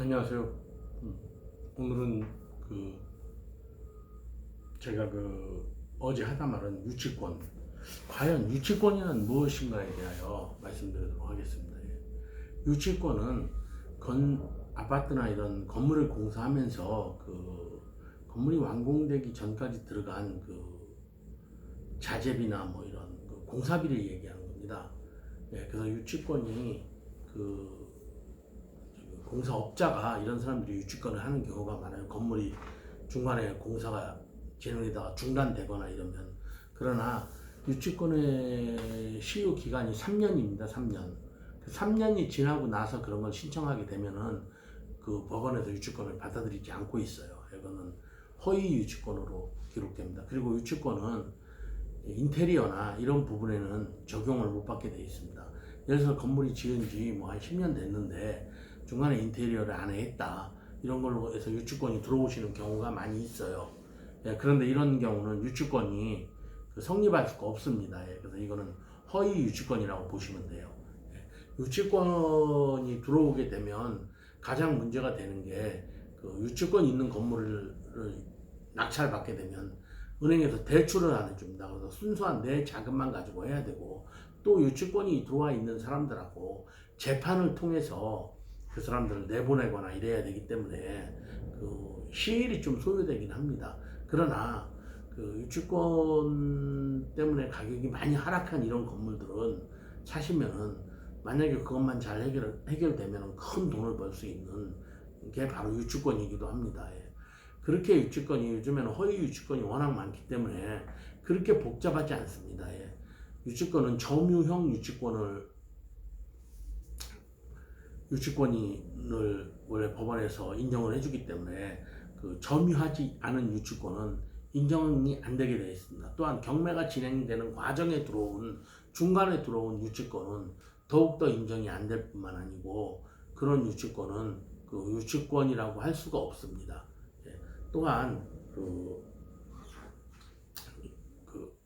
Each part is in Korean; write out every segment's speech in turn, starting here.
안녕하세요. 음, 오늘은 그 제가 그 어제 하다 말한 유치권 과연 유치권이란 무엇인가에 대하여 말씀드리도록 하겠습니다. 예. 유치권은 건 아파트나 이런 건물을 공사하면서 그 건물이 완공되기 전까지 들어간 그 자재비나 뭐 이런 그 공사비를 얘기하는 겁니다. 예, 그래서 유치권이 그 공사업자가 이런 사람들이 유치권을 하는 경우가 많아요. 건물이 중간에 공사가 진행되다가 중단되거나 이러면 그러나 유치권의 시효 기간이 3년입니다. 3년. 그 3년이 지나고 나서 그런 걸 신청하게 되면은 그 법원에서 유치권을 받아들이지 않고 있어요. 이거는 허위 유치권으로 기록됩니다. 그리고 유치권은 인테리어나 이런 부분에는 적용을 못 받게 되어 있습니다. 예를 들어서 건물이 지은 지 뭐 한 10년 됐는데 중간에 인테리어를 안 했다. 이런 걸로 해서 유치권이 들어오시는 경우가 많이 있어요. 예, 그런데 이런 경우는 유치권이 그 성립할 수가 없습니다. 예, 그래서 이거는 허위 유치권이라고 보시면 돼요. 예, 유치권이 들어오게 되면 가장 문제가 되는 게 그 유치권 있는 건물을 낙찰받게 되면 은행에서 대출을 안 해줍니다. 그래서 순수한 내 자금만 가지고 해야 되고 또 유치권이 들어와 있는 사람들하고 재판을 통해서 그 사람들을 내보내거나 이래야 되기 때문에 그 시일이 좀 소요되긴 합니다. 그러나 그 유치권 때문에 가격이 많이 하락한 이런 건물들은 사시면은 만약에 그것만 잘 해결, 해결되면 큰 돈을 벌 수 있는 게 바로 유치권이기도 합니다. 예. 그렇게 유치권이 요즘에는 허위 유치권이 워낙 많기 때문에 그렇게 복잡하지 않습니다. 예. 유치권은 점유형 유치권을 유치권을 원래 법원에서 인정을 해주기 때문에 그 점유하지 않은 유치권은 인정이 안 되게 되어 있습니다. 또한 경매가 진행되는 과정에 들어온 중간에 들어온 유치권은 더욱더 인정이 안 될 뿐만 아니고 그런 유치권은 그 유치권이라고 할 수가 없습니다. 예. 또한 그, 그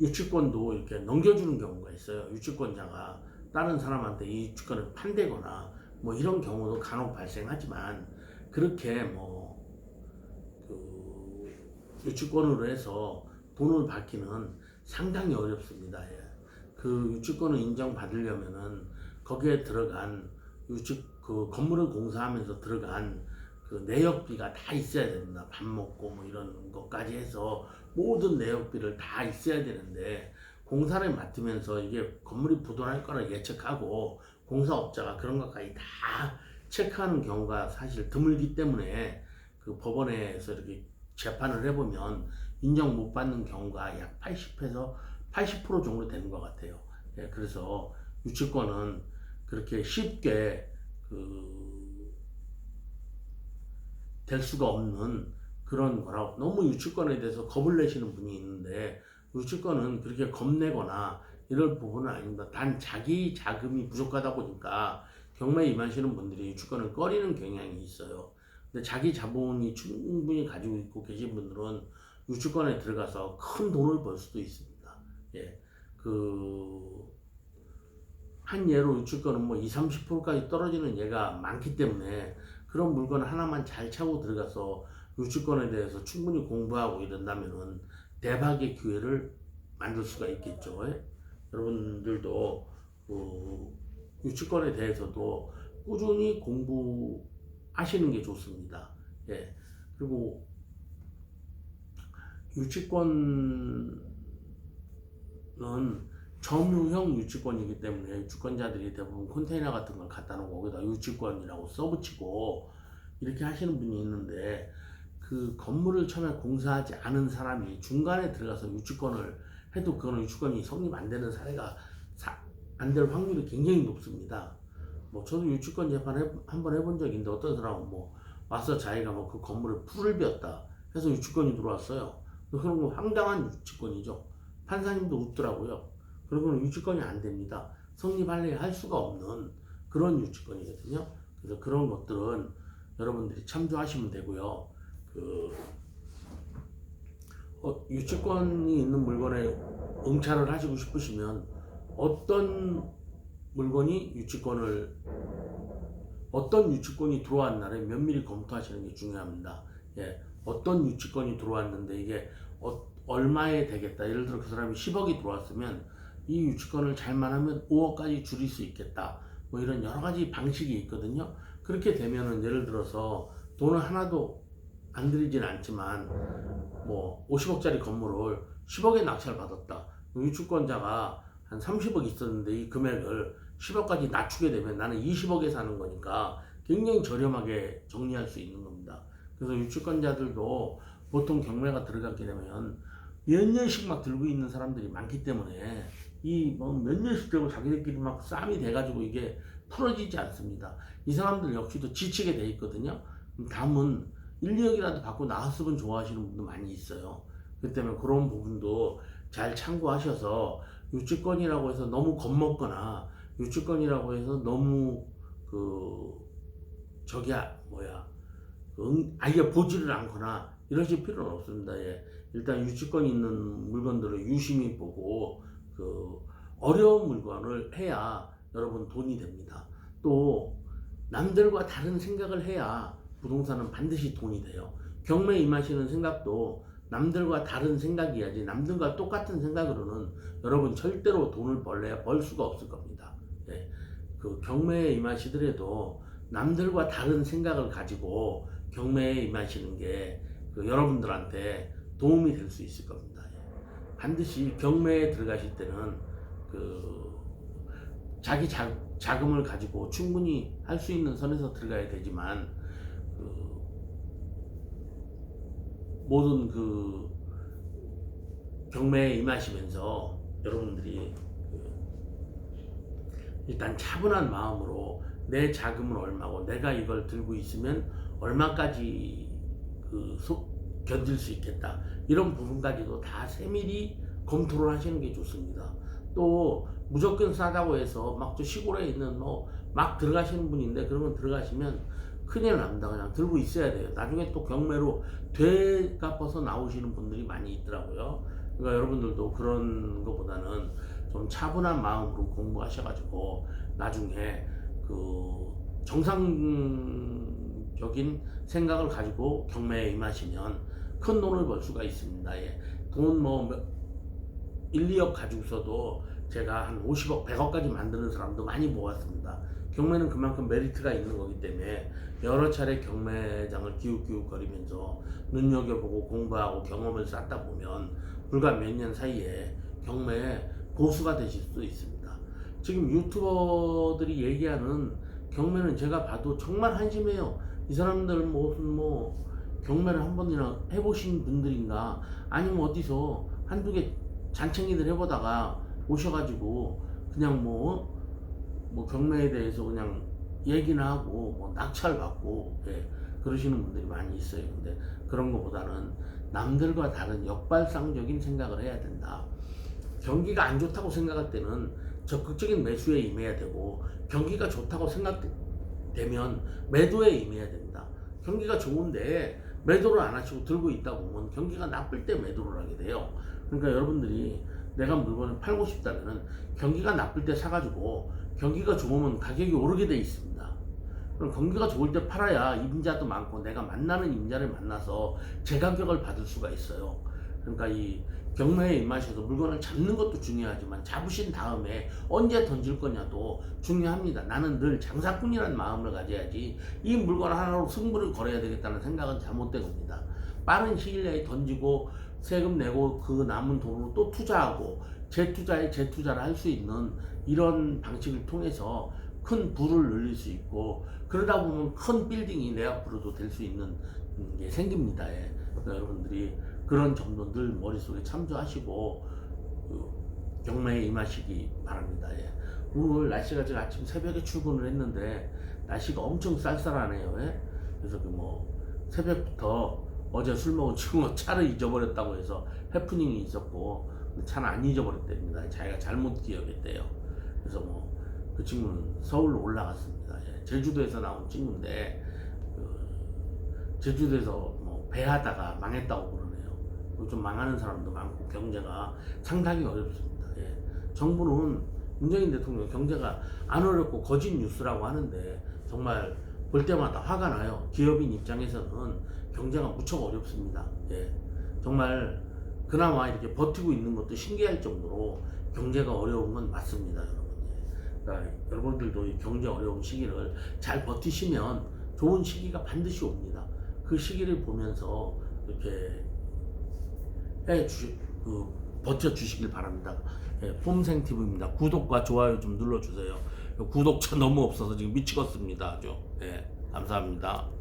유치권도 이렇게 넘겨주는 경우가 있어요. 유치권자가 다른 사람한테 이 주권을 판대거나 뭐 이런 경우도 간혹 발생하지만 그렇게 뭐그 유치권으로 해서 돈을 받기는 상당히 어렵습니다. 예. 그 유치권을 인정받으려면은 거기에 들어간 유치 그 건물을 공사하면서 들어간 그 내역비가 다 있어야 됩니다. 밥 먹고 뭐 이런 것까지 해서 모든 내역비를 다 있어야 되는데 공사를 맡으면서 이게 건물이 부도날 거를 예측하고 공사업자가 그런 것까지 다 체크하는 경우가 사실 드물기 때문에 그 법원에서 이렇게 재판을 해보면 인정 못 받는 경우가 약 80에서 80% 정도 되는 것 같아요. 예, 그래서 유치권은 그렇게 쉽게 그, 될 수가 없는 그런 거라고 너무 유치권에 대해서 겁을 내시는 분이 있는데 유치권은 그렇게 겁내거나 이럴 부분은 아닙니다. 단 자기 자금이 부족하다 보니까 경매에 임하시는 분들이 유치권을 꺼리는 경향이 있어요. 근데 자기 자본이 충분히 가지고 있고 계신 분들은 유치권에 들어가서 큰 돈을 벌 수도 있습니다. 예. 그, 한 예로 유치권은 뭐 20, 30%까지 떨어지는 예가 많기 때문에 그런 물건 하나만 잘 차고 들어가서 유치권에 대해서 충분히 공부하고 이런다면은 대박의 기회를 만들 수가 있겠죠. 예? 여러분들도 그 유치권에 대해서도 꾸준히 공부하시는 게 좋습니다. 예. 그리고 유치권은 점유형 유치권이기 때문에 유치권자들이 대부분 컨테이너 같은 걸 갖다 놓고 거기다 유치권이라고 써붙이고 이렇게 하시는 분이 있는데 그 건물을 처음에 공사하지 않은 사람이 중간에 들어가서 유치권을 해도 그거는 유치권이 성립 안 되는 사례가 안 될 확률이 굉장히 높습니다. 뭐 저도 유치권 재판 한번 해본 적이 있는데 어떤 사람은 뭐 와서 자기가 뭐 그 건물을 풀을 비웠다 해서 유치권이 들어왔어요. 그런 거 황당한 유치권이죠. 판사님도 웃더라고요. 그런 거는 유치권이 안 됩니다. 성립할래 할 수가 없는 그런 유치권이거든요. 그래서 그런 것들은 여러분들이 참조하시면 되고요. 그 어, 유치권이 있는 물건에 응찰을 하시고 싶으시면 어떤 물건이 유치권을 어떤 유치권이 들어왔 날에 면밀히 검토하시는 게 중요합니다. 예, 어떤 유치권이 들어왔는데 이게 어, 얼마에 되겠다. 예를 들어 그 사람이 10억이 들어왔으면 이 유치권을 잘만 하면 5억까지 줄일 수 있겠다. 뭐 이런 여러 가지 방식이 있거든요. 그렇게 되면은 예를 들어서 돈을 하나도 안 들이진 않지만 뭐 50억짜리 건물을 10억에 낙찰 받았다. 유치권자가 한 30억 있었는데 이 금액을 10억까지 낮추게 되면 나는 20억에 사는 거니까 굉장히 저렴하게 정리할 수 있는 겁니다. 그래서 유치권자들도 보통 경매가 들어가게 되면 몇 년씩 막 들고 있는 사람들이 많기 때문에 이뭐몇 년씩 들고 자기들끼리 막 싸움이 돼가지고 이게 풀어지지 않습니다. 이 사람들 역시도 지치게 돼 있거든요. 담은 1, 2억이라도 받고 나왔으면 좋아하시는 분도 많이 있어요. 그렇기 때문에 그런 부분도 잘 참고하셔서 유치권이라고 해서 너무 겁먹거나 유치권이라고 해서 너무 그 저기야 뭐야 응, 아예 보지를 않거나 이러실 필요는 없습니다. 예. 일단 유치권 있는 물건들을 유심히 보고 그 어려운 물건을 해야 여러분 돈이 됩니다. 또 남들과 다른 생각을 해야 부동산은 반드시 돈이 돼요. 경매에 임하시는 생각도 남들과 다른 생각이야지 남들과 똑같은 생각으로는 여러분 절대로 돈을 벌래야 벌 수가 없을 겁니다. 예. 그 경매에 임하시더라도 남들과 다른 생각을 가지고 경매에 임하시는 게 그 여러분들한테 도움이 될 수 있을 겁니다. 예. 반드시 경매에 들어가실 때는 그 자기 자, 자금을 가지고 충분히 할 수 있는 선에서 들어가야 되지만 그 모든 그 경매에 임하시면서 여러분들이 그 일단 차분한 마음으로 내 자금은 얼마고 내가 이걸 들고 있으면 얼마까지 그 소, 견딜 수 있겠다 이런 부분까지도 다 세밀히 검토를 하시는 게 좋습니다. 또 무조건 싸다고 해서 막 저 시골에 있는 뭐 막 들어가시는 분인데 그러면 들어가시면 큰일 납니다. 그냥 들고 있어야 돼요. 나중에 또 경매로 되갚아서 나오시는 분들이 많이 있더라고요. 그러니까 여러분들도 그런 것보다는 좀 차분한 마음으로 공부하셔가지고 나중에 그 정상적인 생각을 가지고 경매에 임하시면 큰 돈을 벌 수가 있습니다. 예. 돈뭐 1, 2억 가지고서도 제가 한 50억, 100억까지 만드는 사람도 많이 모았습니다. 경매는 그만큼 메리트가 있는 거기 때문에 여러 차례 경매장을 기웃기웃거리면서 눈여겨보고 공부하고 경험을 쌓다 보면 불과 몇 년 사이에 경매에 고수가 되실 수도 있습니다. 지금 유튜버들이 얘기하는 경매는 제가 봐도 정말 한심해요. 이 사람들 무슨 뭐 경매를 한 번이나 해보신 분들인가 아니면 어디서 한두 개 잔챙이들 해보다가 오셔가지고 그냥 뭐, 뭐 경매에 대해서 그냥 얘기나 하고 뭐 낙찰 받고 예, 그러시는 분들이 많이 있어요. 근데 그런 것보다는 남들과 다른 역발상적인 생각을 해야 된다. 경기가 안 좋다고 생각할 때는 적극적인 매수에 임해야 되고 경기가 좋다고 생각되면 매도에 임해야 됩니다. 경기가 좋은데 매도를 안 하시고 들고 있다 보면 경기가 나쁠 때 매도를 하게 돼요. 그러니까 여러분들이 내가 물건을 팔고 싶다면 경기가 나쁠 때 사가지고 경기가 좋으면 가격이 오르게 돼 있습니다. 그럼 경기가 좋을 때 팔아야 임자도 많고 내가 만나는 임자를 만나서 제 가격을 받을 수가 있어요. 그러니까 이 경매에 임하셔서 물건을 잡는 것도 중요하지만 잡으신 다음에 언제 던질 거냐도 중요합니다. 나는 늘 장사꾼이라는 마음을 가져야지 이 물건 하나로 승부를 걸어야 되겠다는 생각은 잘못된 겁니다. 빠른 시일 내에 던지고 세금 내고 그 남은 돈으로 또 투자하고 재투자에 재투자를 할 수 있는 이런 방식을 통해서 큰 부를 늘릴 수 있고 그러다 보면 큰 빌딩이 내 앞으로도 될 수 있는 게 생깁니다. 예. 그러니까 여러분들이 그런 점도 늘 머릿속에 참조하시고 그 경매에 임하시기 바랍니다. 예. 오늘 날씨가 제가 아침 새벽에 출근을 했는데 날씨가 엄청 쌀쌀하네요. 예. 그래서 그 뭐 새벽부터 어제 술 먹은 친구가 차를 잊어버렸다고 해서 해프닝이 있었고 차는 안 잊어버렸답니다. 자기가 잘못 기억했대요. 그래서 뭐 그 친구는 서울로 올라갔습니다. 예. 제주도에서 나온 친구인데 그 제주도에서 뭐 배하다가 망했다고 그러네요. 좀 망하는 사람도 많고 경제가 상당히 어렵습니다. 예. 정부는 문재인 대통령 경제가 안 어렵고 거짓 뉴스라고 하는데 정말 볼 때마다 화가 나요. 기업인 입장에서는 경제가 무척 어렵습니다. 예. 정말 그나마 이렇게 버티고 있는 것도 신기할 정도로 경제가 어려운 건 맞습니다, 여러분. 예. 그러니까 여러분들도 이 경제 어려운 시기를 잘 버티시면 좋은 시기가 반드시 옵니다. 그 시기를 보면서 이렇게 해 주시, 그 버텨 주시길 바랍니다. 예, 폼생 TV입니다. 구독과 좋아요 좀 눌러주세요. 구독자 너무 없어서 지금 미치겠습니다. 아주. 예, 감사합니다.